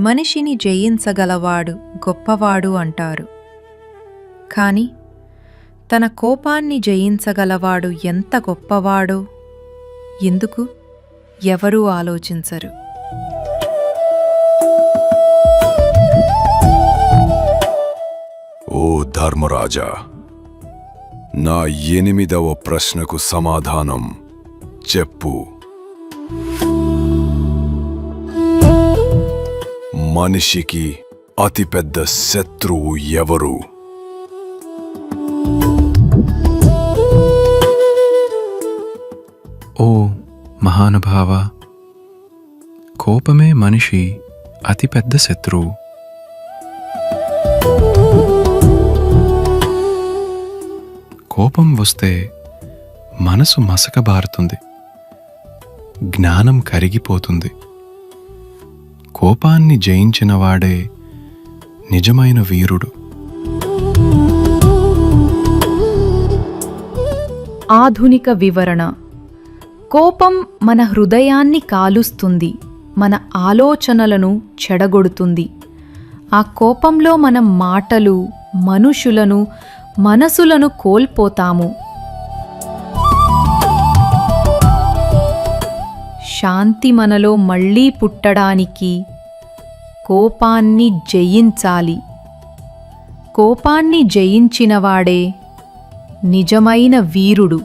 మనిషిని జయించగలవాడు గొప్పవాడు అంటారు. కాని తన కోపాన్ని జయించగలవాడు ఎంత గొప్పవాడో ఎందుకు ఎవరూ ఆలోచించరు. ఓ ధర్మరాజా నా ఎనిమిదవ ప్రశ్నకు సమాధానం చెప్పు. మనిషికి అతిపెద్ద శత్రువు ఎవరు? ఓ మహానుభావ కోపమే మనిషి అతిపెద్ద శత్రువు. కోపం వస్తే మనసు మసకబారుతుంది. జ్ఞానం కరిగిపోతుంది. కోపాన్ని జయించినవాడే నిజమైన వీరుడు. ఆధునిక వివరణ. కోపం మన హృదయాన్ని కాలుస్తుంది మన ఆలోచనలను చెడగొడుతుంది. ఆ కోపంలో మనం మాటలు మనుషులను మనసులను కోల్పోతాము. శాంతి మనలో మళ్ళీ పుట్టడానికి కోపాన్ని జయించాలి. కోపాన్ని జయించినవాడే నిజమైన వీరుడు.